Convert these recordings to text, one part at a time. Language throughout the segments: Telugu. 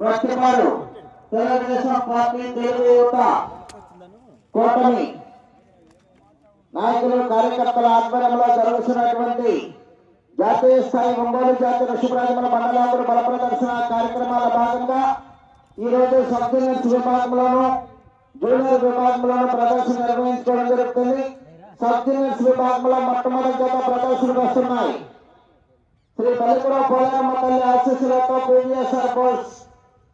వచ్చినారు తెలుగుదేశం పార్టీ తెలుగు యువత కూటమి నాయకులు కార్యకర్తల ఆధ్వర్యంలో జరుగుతున్నటువంటి జాతీయ స్థాయి ఒంగోలు జాతి ఋషిప్రాజముల మండలాపుడు బల ప్రదర్శన కార్యక్రమాల భాగంగా ఈ రోజు సబ్ విభాగంలోను జూనియర్ విభాగంలోను ప్రదర్శన నిర్వహించుకోవడం జరుగుతుంది. సబ్ విభాగంలో మొట్టమొదటి జత ప్రదర్శనకు వస్తున్నాయి. శ్రీ బలిపుర పోలమ్మ తల్లి ఆశీస్సులతో పీవీఎస్ఆర్ బోస్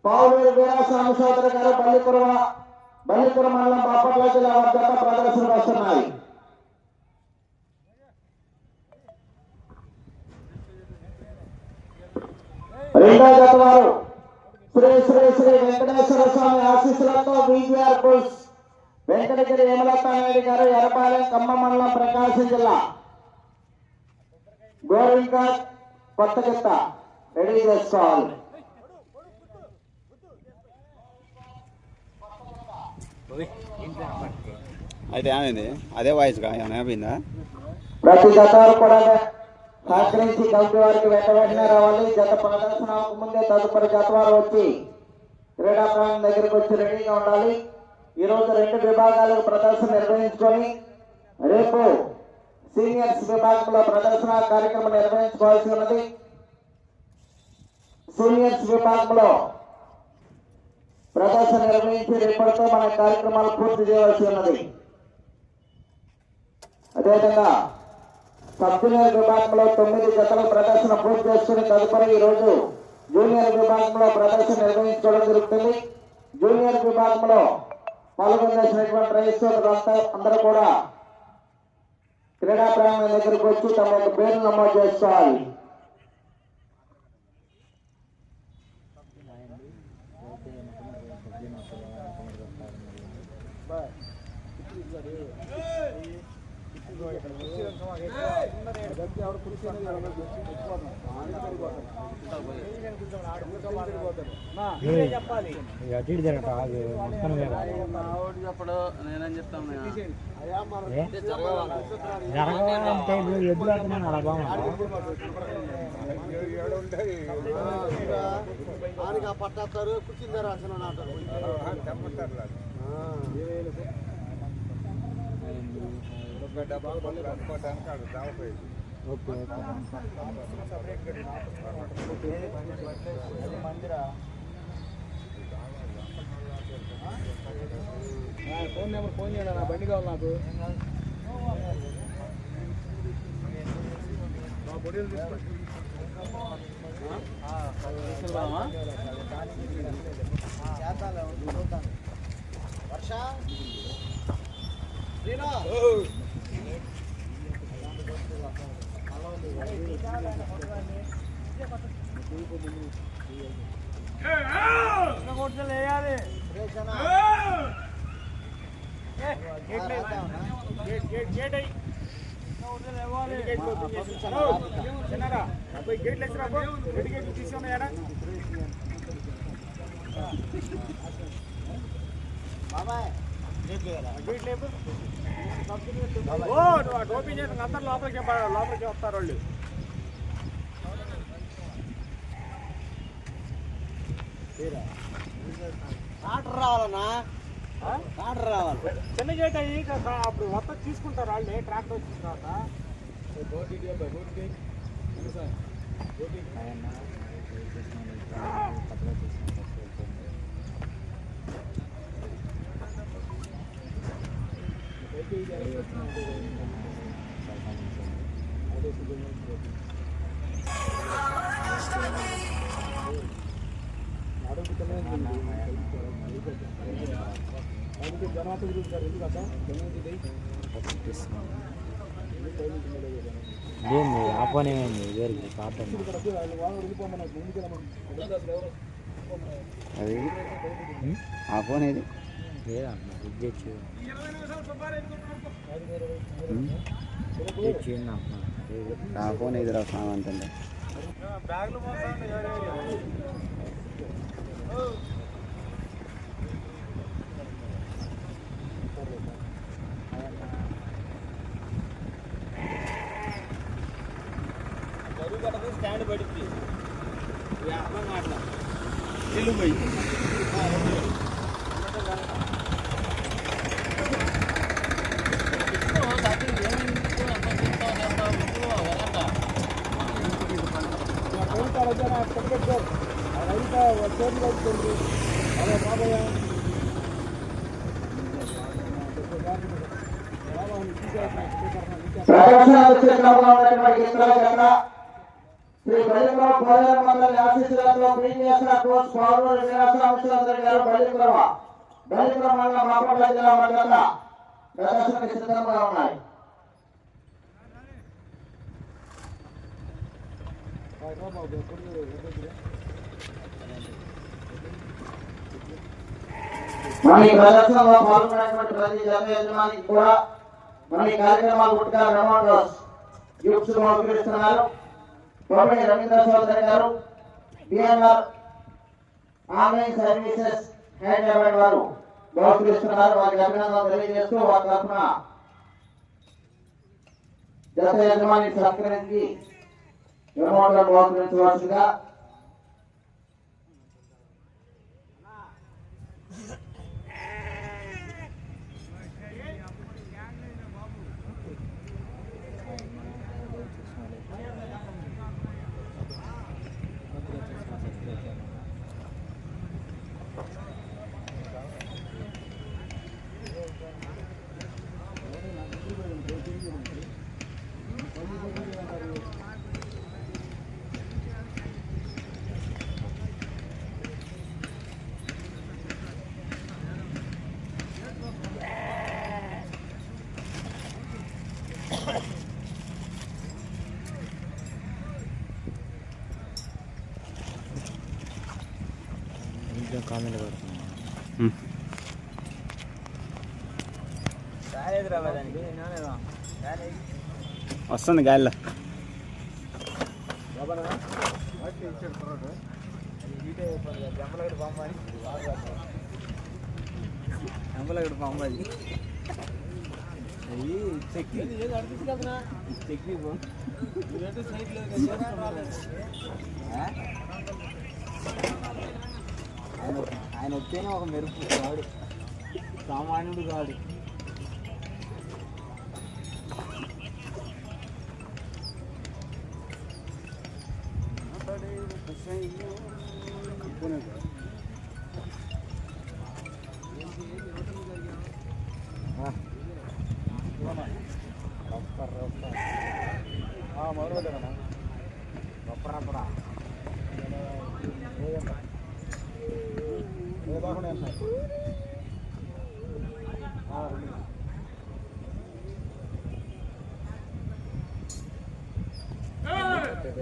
పావులేరు వీరాస్వామి సోదరి గారు బల్లిపుర బల్లిపుర మండలం బాపట్ల జిల్లా వద్ద ప్రదర్శన వస్తున్నాయి రెండో జత వారు శ్రీ శ్రీ శ్రీ వెంకటేశ్వర స్వామి ఆశీస్సులతో విజిఆర్ బోస్ వెంకటగిరి హేమలతానాయుడు గారు ఎర్రపాలెం ఖమ్మం మండలం ప్రకాశం జిల్లా. గోరింకా కొత్తగిత్త రెడీ చేసుకోవాలి అయితే ఏమైంది అదే వాయిస్ ఏమైనా ప్రతి జత కూడా సహకరించి కలిసి వారికి వెంట వెంటనే రావాలి. జత ప్రదర్శన ముందే తదుపరి జత వారు వచ్చి క్రీడా ప్రాంగణం దగ్గరికి వచ్చి రెడీగా ఉండాలి. ఈ రోజు రెండు విభాగాలకు ప్రదర్శన నిర్వహించుకొని రేపు సీనియర్స్ విభాగంలో ప్రదర్శన కార్యక్రమం నిర్వహించుకోవాల్సి ఉన్నది. సీనియర్స్ విభాగంలో ప్రదర్శన నిర్వహించి రేపటితో మన కార్యక్రమాలు పూర్తి చేయవలసి ఉన్నది. అదేవిధంగా సబ్ జూనియర్ విభాగంలో తొమ్మిది జతల ప్రదర్శన పూర్తి చేసుకుని తదుపరి ఈ రోజు జూనియర్ విభాగంలో ప్రదర్శన నిర్వహించుకోవడం జరుగుతుంది. జూనియర్ విభాగంలో పాల్గొనేసినటువంటి రైతులంతా అందరూ కూడా క్రీడా ప్రాంగణం దగ్గరకు వచ్చి తమ యొక్క పేరు నమోదు చేసుకోవాలి. మొత్తం మీద. చెప్పడు నేనేం చెప్తాను? జరగాలంటే ఇప్పుడు ఎద్దులు అవుతున్నాను అలా బాగుంది పట్టాస్తారు కూర్చుందారు అసలు అంటారు okay okay phone number phone చేయండి నా బండి కావాలి నాకు వర్ష వేయాలి గేట్ గేట్ గేట్ అయ్యి డెబ్బై గేట్లు వేసినా రెండు గేట్లు తీసుకున్నాయా బాబాయ్ గేట్ లేపు అందరు లోపలికి లోపలికి వస్తారు వాళ్ళు. ఆర్డర్ రావాలన్నా? ఆర్డర్ రావాలి. చిన్న గేట్ అయ్యి అప్పుడు మొత్తం తీసుకుంటారు వాళ్ళు ట్రాక్టర్ వచ్చిన తర్వాత. ఏంది ఆ పని ఏమైంది వేరికి కాటన్ అది. ఆ ఫోన్ ఏది? ఆ ఫోన్ స్వామి అంటుండే స్టాండ్ పడింది అర్థం ప్రదర్శన చిత్రంలో ఉన్నటువంటి శ్రీ భోజన మండలి ఆశీస్సులతో కోచ్ పౌరులు గారు మండలం జిల్లా సిద్ధంగా ఉన్నాయి. మన ఈ ప్రదర్శనలో పాల్గొనేటువంటి ప్రతి జన యజమానికి కూడా మన ఈ కార్యక్రమాలు పుట్టుగా రమోటోస్ గిఫ్ట్స్ బహుకరిస్తున్నారు Komati Ravindra Chowdary garu BNR online services Hyderabad వారు బహుకరిస్తున్నారు. వారికి అభినందనలు తెలియజేస్తూ వారి తరఫున జత యజమాని సత్కరించి రిమోట్లో బహుకరించవలసిందిగా వస్తుంది గాలిలో ఎంబలగడ బాంబాయి అయ్యి చెక్కి చెక్కి ఆయన ఆయన వస్తేనే ఒక మెరుపు కాడు సామాన్యుడు కాడు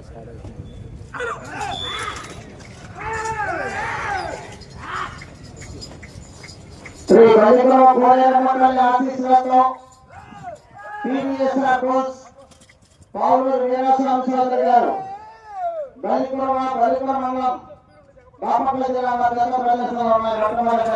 స్టార్ట్ అవుతుంది శ్రీ బలిపురం భోజన మండలి ఆశీస్సులతో టీవీఎస్ఆర్ కోచ్ పౌరులు వీరాసాంశందర్ గారు బలిపురం బలిపురం మండలం బాపట్ల జిల్లా మధ్య ప్రదర్శనలో ఉన్నాయి మొట్టమొదటి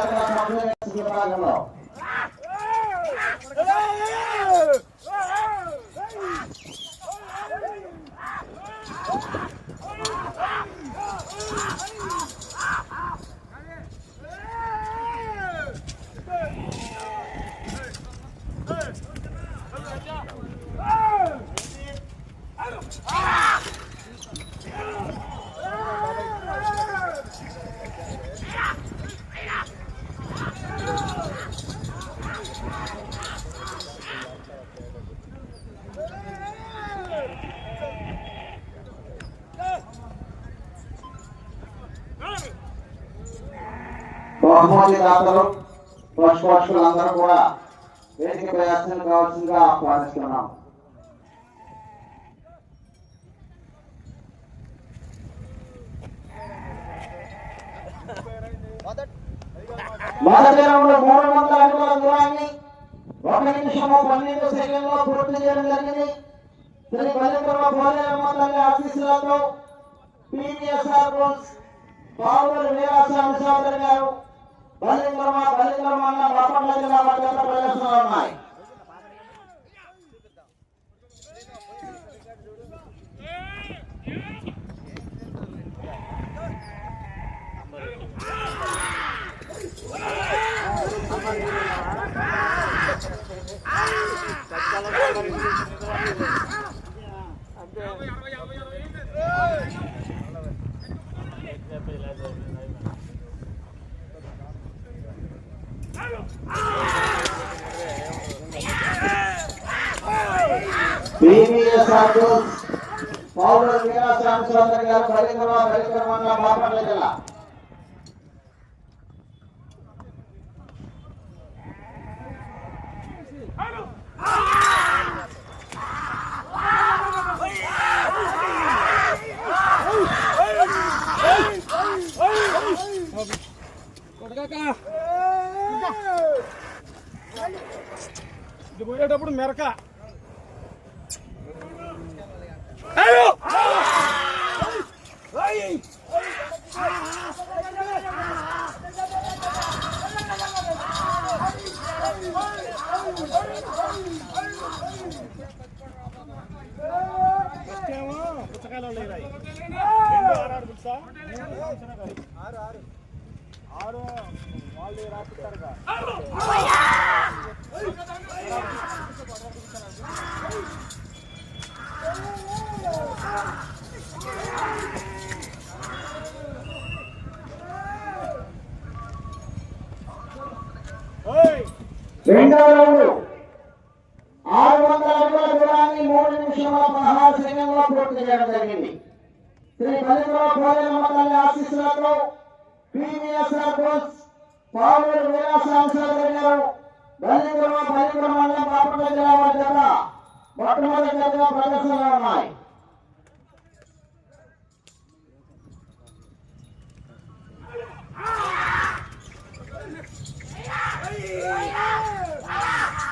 బహుమతి దాతలు పశుపక్షులందరూ కూడా వేదిక ప్రయాసం కావాల్సిందిగా ఆహ్వానిస్తున్నాం. మొదటి రౌండ్లో మూడు వందల అడుగుల దూరాన్ని ఒక నిమిషము పన్నెండు సెకండ్లో పూర్తి చేయడం జరిగింది. శ్రీ బలిపురం భోజనమ్మ తల్లి ఆఫీసులతో పివిఎస్ఆర్ రూల్స్ పావులు వీరాస్వామి సోదరి గారు Balinggrama Balinggrama lapan lagi lama di atas banyak selamai. Ah! Powder Vikas Ramachandra గారు పరిక్రమ పరిక్రమంగా బాపట్ల జిల్లా ఇది పోయేటప్పుడు మెరక ఆరు ఆరు వాళ్ళు రాపిస్తారుగా రెండవ రౌండ్ ఆరు వందల అడుగుల దూరాన్ని మూడు నిమిషముల పదహారు సెకండ్లో పూర్తి చేయడం జరిగింది. శ్రీ పల్లిపుర పోలేరమ్మ తల్లి ఆశీస్సులతో పీవీఎస్ కోచ్ పావులు వీరాశ్రాంశాలు గారు బలిగ్రమ పరిగ్రమ మండలం బాపట్ల జిల్లా వారి జత మొట్టమొదటి జతగా ప్రదర్శనలో ఉన్నాయి. Hey!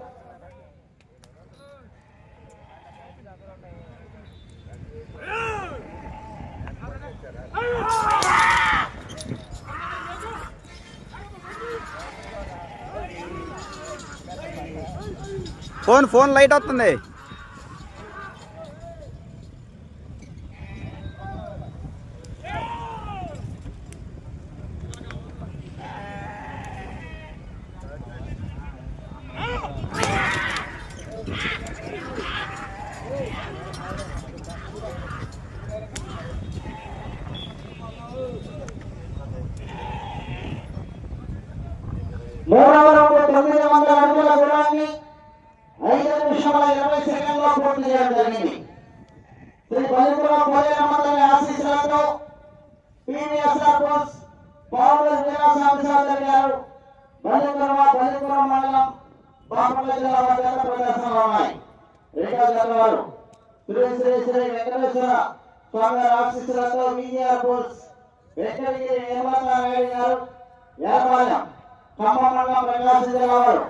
ఫోన్ ఫోన్ లైట్ వస్తుంది. మూడవ రౌండ్ తొమ్మిది వందల అడుగుల దూరాన్ని ఐదు నిమిషముల ఇరవై సెకండ్లో పూర్తి చేయడం జరిగింది శ్రీ పల్లిపురం పోలేరమ్మ తల్లి ఆశీస్సులతో పీవీఎస్ కోచ్ పావులు వీరాసాంశాలు గారు పల్లిపురం పల్లిపురం మండలం బాపట్ల జిల్లా ఉన్నాయి రెండవ జత శ్రీ శ్రీ శ్రీ వెంకటేశ్వర స్వామి ఆశీస్సులతో విజయఆర్ కోచ్ వెంకటగిరి గారు వ్యాపారం ఖమ్మం మండలం ప్రకాశం జిల్లా వారు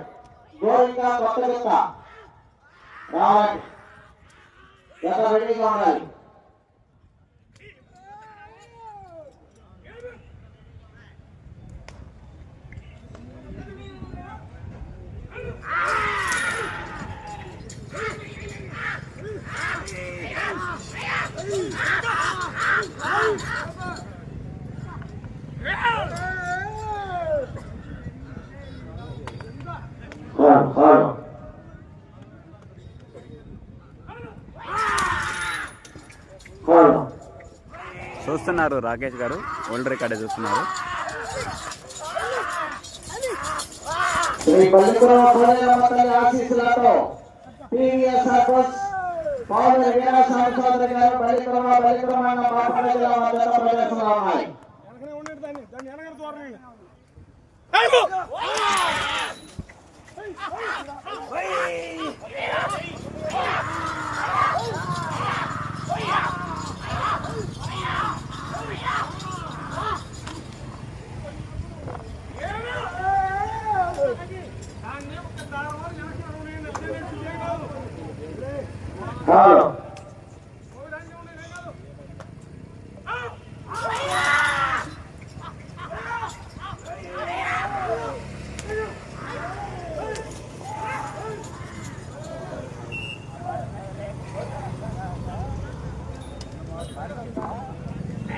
రావాలి రెడీగా ఉండాలి చూస్తున్నారు రాకేష్ గారు. ఓల్డ్ రికార్డే చూస్తున్నారు. శ్రీ పల్లిపురం పోలేరమ్మ పౌరుల వీరాస్వామి చౌదరి గారు పరిక్రమ పరిక్రమ అన్న జిల్లా వారి జత ప్రదర్శనలో ఉన్నాయి వెనకనే ఉండండి దాన్ని దాన్ని వెనకనే దూరండి దాన్ని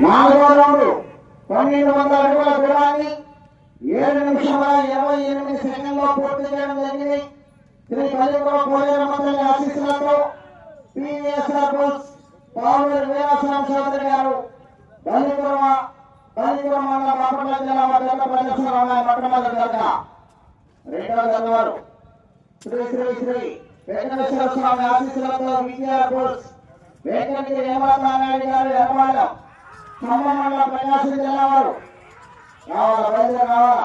నాలుగో రౌండ్ పన్నెండు వందల అడుగుల దూరాన్ని ఏడు నిమిషముల ఇరవై ఎనిమిది సెకండ్లో పూర్తి చేయడం జరిగింది శ్రీ కలిపురం పోలేరమ్మ తల్లి ఆశీస్సులతో పిఎస్ఆర్ బోస్ పావులూరు వీరాస్వామి చౌదరి గారు బలిపురమ బలిపురం మండలం బాపట్ల జిల్లా వద్ద ప్రదర్శన ఉన్నాయి మొట్టమొదటి జరగ రెండవ జనవరు శ్రీ శ్రీ శ్రీ వెంకటేశ్వర స్వామి ఆశీస్సులతో విజయార్ బోస్ వెంకటగిరి హేమనారాయణ గారు ఎర్రవాళ్ళం ఖమ్మం మండలం ప్రకాశం జిల్లా వారు రావాలా ప్రజలు రావాలా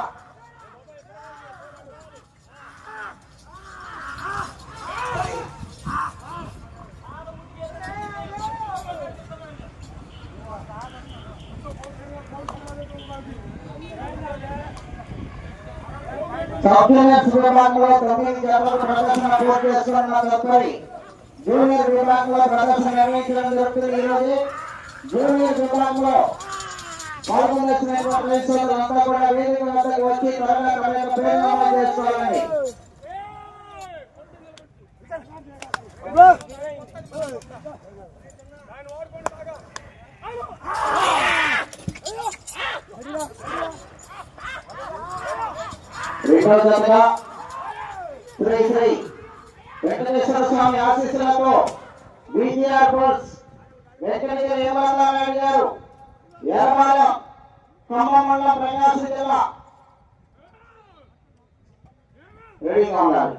సౌజన్యస్ విభాగంలో తొమ్మిది జతల ప్రదర్శన పూర్తి చేసుకున్న తదుపరి జూనియర్ విభాగంలో ప్రదర్శన నిర్వహించడం జరుగుతుంది ఈ రోజు జూనియర్ విభాగంలో పాల్గొనొచ్చినటువంటి రైతులంతా కూడా వేదిక వద్దకు వచ్చి త్వరగా తమ యొక్క పేరు నమోదు చేసుకోవాలని రెండవ జతగా శ్రీ శ్రీ వెంకటేశ్వర స్వామి ఆశీస్సులతో విజిఆర్ బోల్స్ వెంకటగిరి హేమనారాయణ గారు ఏరపాలెం ఖమ్మం మండలం ప్రకాశం జిల్లా. రెడీగా ఉండాలి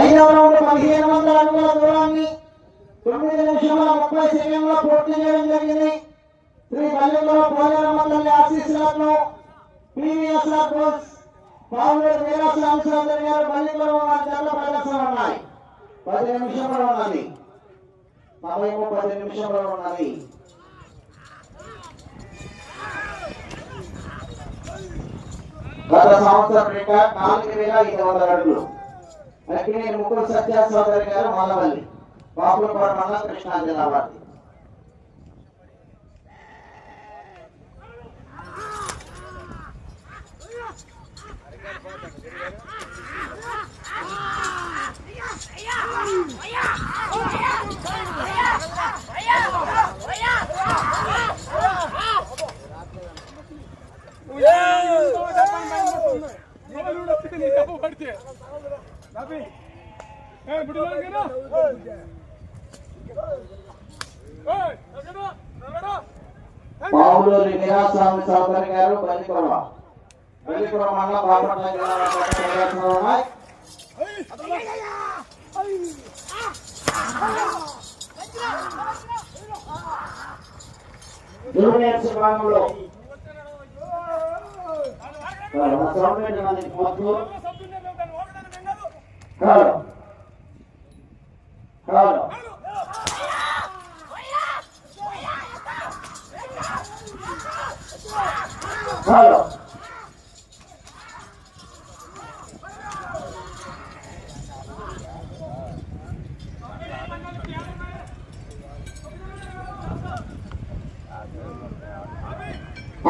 ఐదవ రౌండ్ పదిహేను వందల అడుగుల దూరాన్ని తొమ్మిది నిమిషముల ముప్పై సెకండ్లో పూర్తి చేయడం జరిగింది. శ్రీ బల్లెల్లో పోలేరమ్మ తల్లి ఆశీస్సులతో పివిఎస్ఆర్ బోస్ పావులేరు వీరాస్వామి చౌదరి గారు బల్లిలో వారి జల్ల ప్రదర్శన ఉన్నాయి. పది నిమిషంలో ఉన్నది. సమయము పది నిమిషంలో ఉన్నది. గత సంవత్సరం నాలుగు వేల ఐదు వందల అడుగులు. అక్కినేని ముక్కులు సత్య సోదరి గారు మాలవల్లి బాపులపాడు మండలం కృష్ణా జిల్లా వారి బల్లికొర మండలం బాపట్ల జిల్లా వారి ప్రదర్శనలో ఉన్నాయి జూనియర్స్ విభాగంలో మా సౌండ్ పెట్టినది మొత్తం హలో హలో హలో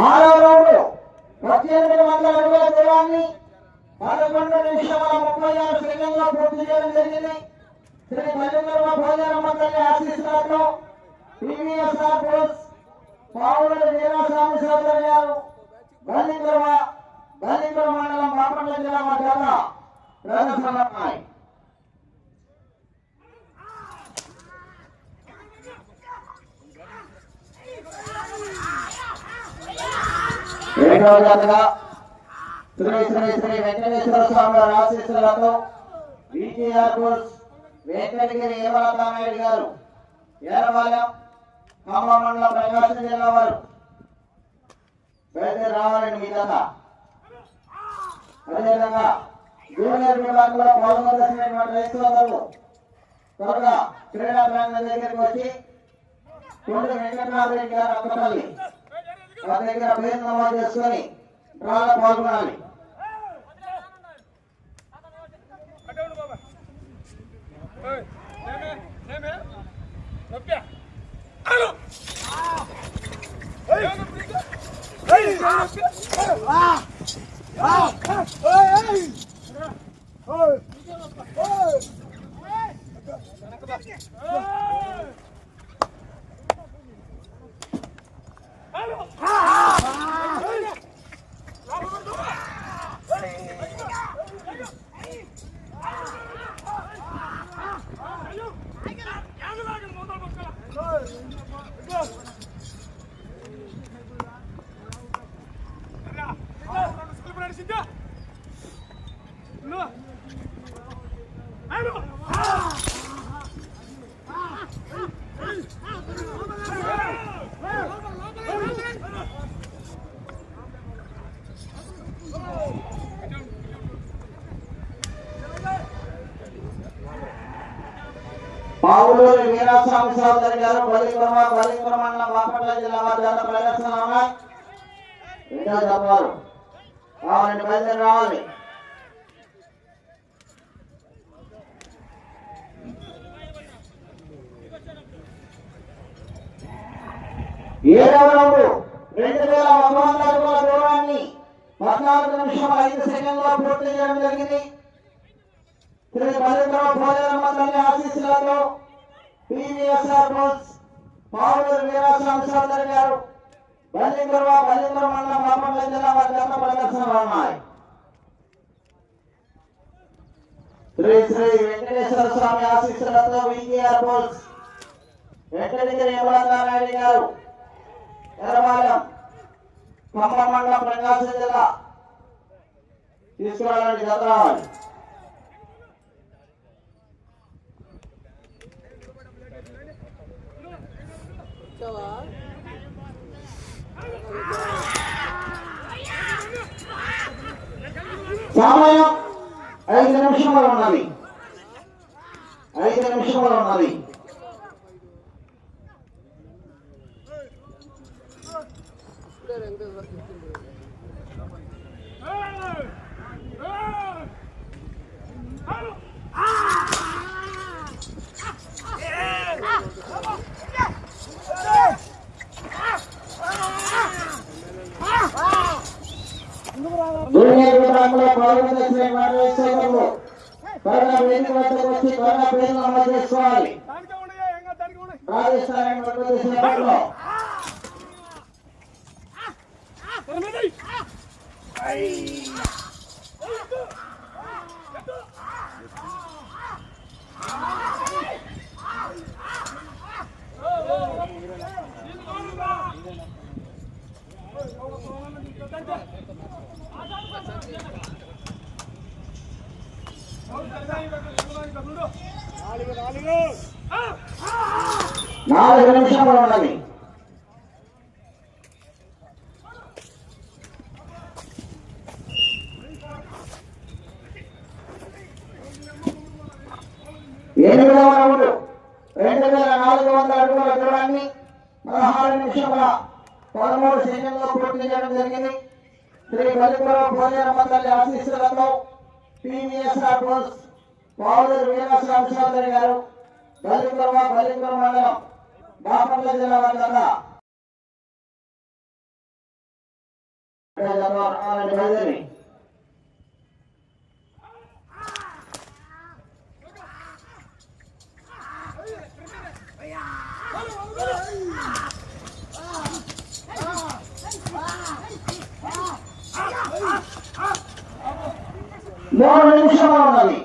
ఆరో రౌండ్ పద్దెనిమిది వందల అడుగుల దూరాన్ని పదకొండు నిమిషముల ముప్పై ఆరు సెకండ్లో పూర్తి చేయడం జరిగింది. శ్రీ మల్లింగర్మ భోజనమ్మ తల్లి ఆశీస్సులతో పివిఎస్ఆర్ బోస్ పావుల వీరాస్వామి సోదరు గారు మల్లింగర్మ బల్లికర్మ మండలం బాపట్ల జిల్లా మధ్యాహ్న ప్రదర్శనలు ఉన్నాయి రెండవ శ్రీ శ్రీ శ్రీ వెంకటేశ్వర స్వామి ఆశీస్సులతో విజిఆర్ బోస్ వెంకటగిరి ఏమలతానాయుడు గారు ఏరపాలెం ఖమ్మం మండలం ప్రకాశం జిల్లా వారు బయలుదేరి రావాలని మీ జత అదేవిధంగా జూనియర్ విభాగంలో పాల్గొనవలసినటువంటి రైతు త్వరగా క్రీడా ప్రాంగణం దగ్గరికి వచ్చి కొండ గారు అక్కపల్లి వారి దగ్గర పేరు నమోదు చేసుకొని డ్రాలో పాల్గొనాలి పావులూరి వీరాస్వామి సోదరి గారు మండలం బాపట్ల జిల్లా వారి ప్రదర్శన బయలుదేరి రావాలి ఏడవ రెండు వేల ఒక వందల అడుగుల దూరాన్ని పద్నాలుగు నిమిషం ఐదు సెకండ్లో పూర్తి చేయడం జరిగింది. శ్రీ బలిద్ర భోజనమ్మ తల్లి ఆశీస్సులతో పివిఎస్ఆర్ బోస్ వీరాస్వామి సోదరి గారు మండలం బాపట్ల జిల్లా వారి ఉన్నాయి శ్రీ శ్రీ వెంకటేశ్వర స్వామి ఆశీస్సులతో విజిఆర్ బోస్ వెంకటగిరి నారాయణ గారు ఎర్రబాలెం ఖమ్మం మండలం ప్రకాశం జిల్లా తీసుకురావాలని జత రావాలి సమయం ఐదు నిమిషములు ఉన్నది ఐదు నిమిషములు ఉన్నది జూనియర్ విభాగంలో పాల్గొనే వారి సోదరులు త్వరగా వేదిక వద్దకు వచ్చి త్వరగా పేరు నమోదు చేసుకోవాలి రాజస్థాన్ ప్రదేశంలో నాలుగు నిమిషములు ఉన్నది ఎనిమిదవ రౌండ్. రెండు వేల నాలుగు వందల అడుగుల దూరాన్ని పదహారు నిమిషముల పదమూడు సెకండ్లో పూర్తి చేయడం జరిగింది. శ్రీ బలిపుర భోజన మండలి ఆశీస్సులతో టీవీఎస్ ఆటోస్ పావులూరు వీరాశ్రామ చౌదరి గారు మండలం బాపట్ల జిల్లా బయలుదేరి మూడు నిమిషములు ఉన్నది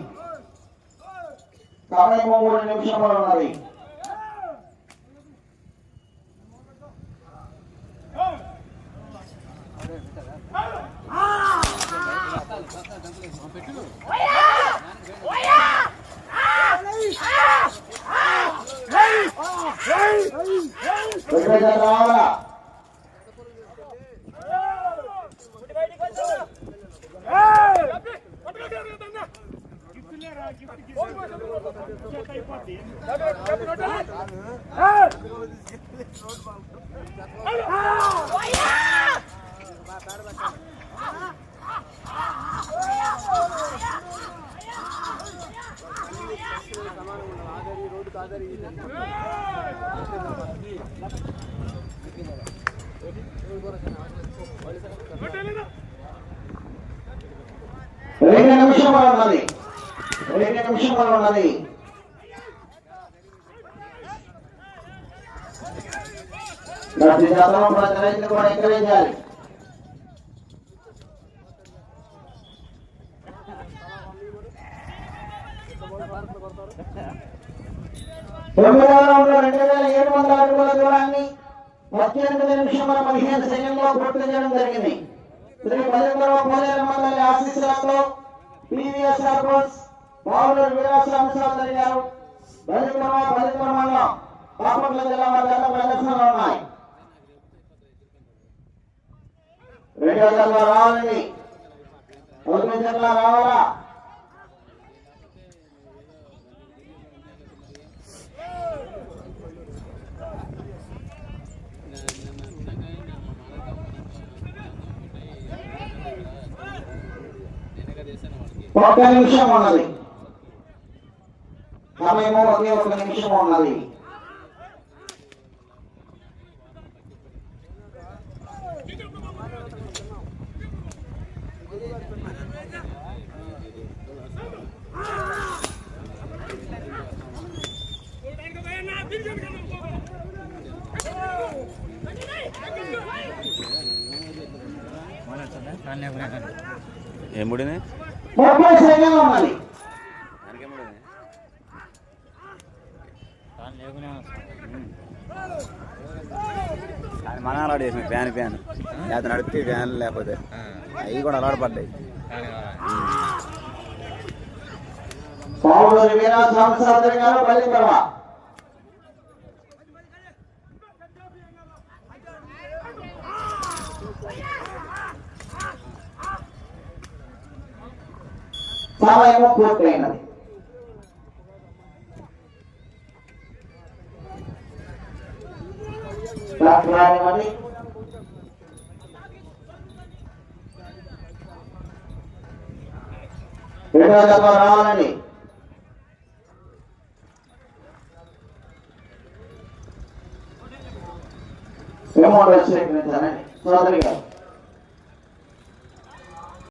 సమయం మూడు నిమిషములు ఉన్నది విభజన రెండు నిమిషములు ఉన్నది. రెండు నిమిషములు ఉన్నది. ప్రతి శాతం ప్రతి కూడా ఎంకరేజ్ చేయాలి? తొమ్మిదవ రెండు వేల ఏడు వందల అడుగుల దూరాన్ని పద్దెనిమిది నిమిషముల పదిహేను సెకండ్లో పూర్తి చేయడం జరిగింది. శ్రీ పదిహేనవ పోలేరు మండలి ఆశీస్సులతో పివిఎస్ సర్పంచ్ బావులూరు వీరాశ్రామశాస్త్రి గారు బలిపురమ బలిపురం మండలం జిల్లా ఉన్నాయి. రెండు వందల తొమ్మిది జిల్లా రావాలా? ఒక నిమిషం ఉన్నది సమయము ఒకే ఒక నిమిషం ఉన్నది ఏం మన అలవాటు చేసిన ఫ్యాన్ ఫ్యాన్. లేకపోతే నడిపి ఫ్యాన్ లేకపోతే అవి కూడా అలవాటు పడ్డాయి. గారు సమయము పూర్తయినది. డాక్టర్ రానివ్వండి రెండో దెబ్బ రావాలండి ఏమో వచ్చి సోదరి గారు.